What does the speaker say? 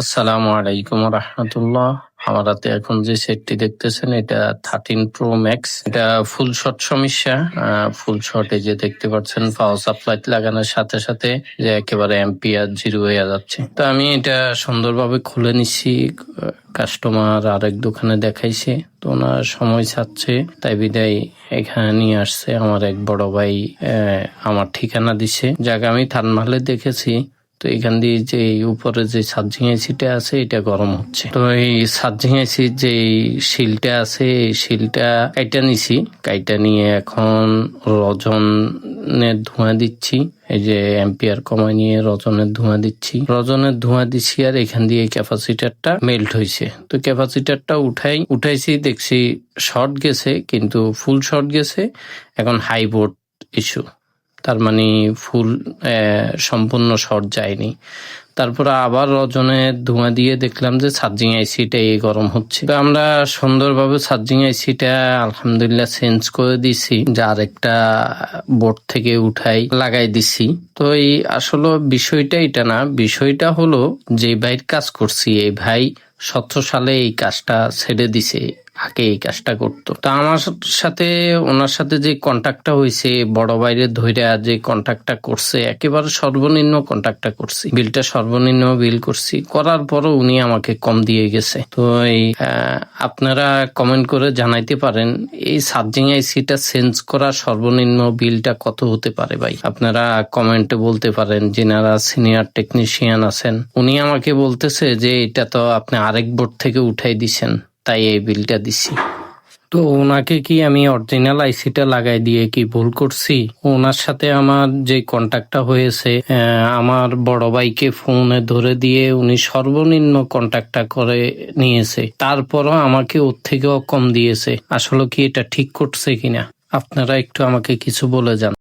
আসসালামু আলাইকুম রহমতুল্লাহ। আমার হাতে এখন যে সেটটি দেখতেছেন, এটা থার্টিন প্রো ম্যাক্স। এটা ফুল শট সমস্যা। ফুল শট যে দেখতে পাচ্ছেন, পাওয়ার সাপ্লাই লাগানোর সাথে সাথে যে একেবারে এম্পিয়ার জিরো হয়ে যাচ্ছে। তো আমি এটা সুন্দরভাবে খুলে নিচ্ছি। কাস্টমার আরেক দোকানে দেখাইছে, তো ওনার সময় ছাড়ছে, তাই বিদায় এখানে নিয়ে আসছে। আমার এক বড় ভাই আমার ঠিকানা দিছে। যাকে, আমি থানমালে দেখেছি। তো এখান দিয়ে যে উপরে যে সার্জিং এসিটা আছে, এটা গরম হচ্ছে। তো এই সার্জিং এসির যে শিলটা আছে, এই শিলটা কাইটা নিছি। কাইটা নিয়ে এখন রজনের ধোঁয়া দিচ্ছি। এই যে এম্পিয়ার কমায় নিয়ে রজনের ধোঁয়া দিচ্ছি। রজনের ধোঁয়া দিচ্ছি আর এখান দিয়ে ক্যাপাসিটারটা মেল্ট হয়েছে তো ক্যাপাসিটারটা উঠাই, উঠাইছি, দেখছি শর্ট গেছে, কিন্তু ফুল শর্ট গেছে। এখন হাই বোর্ড ইস্যু। তার মানে ফুল সম্পূর্ণ শর্ট যায়নি তারপরে আবার রজনে ধোঁয়া দিয়ে দেখলাম যে চার্জিং আইসিটা এই গরম হচ্ছে। আমরা সুন্দরভাবে চার্জিং আইসিটা আলহামদুলিল্লাহ চেঞ্জ করে দিছি। যার একটা বোর্ড থেকে উঠাই লাগাই দিছি। তো এই আসলে বিষয়টা এটা না, বিষয়টা হলো যে ভাইয়ের কাজ করছি, এই ভাই সতেরো সালে এই কাজটা ছেড়ে দিছে। আগে এই কাজটা করতো। তা আমার সাথে ওনার সাথে যে কন্ট্যাক্টটা হয়েছে, বড় বাইরে ধৈর্য যে কন্ট্যাক্টটা করছে, একেবারে সর্বনিম্ন কন্ট্যাক্টটা করছি। বিলটা সর্বনিম্ন বিল করছি। করার পরও উনি আমাকে কম দিয়ে গেছে। তো এই আপনারা কমেন্ট করে জানাইতে পারেন, এই চার্জিং আইসিটা চেঞ্জ করা সর্বনিম্ন বিলটা কত হতে পারে ভাই? আপনারা কমেন্টে বলতে পারেন, যেনারা সিনিয়র টেকনিশিয়ান আছেন, উনি আমাকে বলতেছে যে, এটা তো আপনি আরেক বোর্ড থেকে উঠাই দিছেন। তাই এই বিলটা দিছি। তো ওনাকে কি আমি অরিজিনাল আইসিটা লাগাই দিয়ে কি ভুল করছি? ওনার সাথে আমার যে কন্ট্যাক্টটা হয়েছে আমার বড় ভাইকে ফোনে ধরে দিয়ে উনি সর্বনিম্ন কন্ট্যাক্টটা করে নিয়েছে। তারপরও আমাকে ওর থেকেও কম দিয়েছে। আসলে কি এটা ঠিক করছে কিনা? আপনারা একটু আমাকে কিছু বলে যান।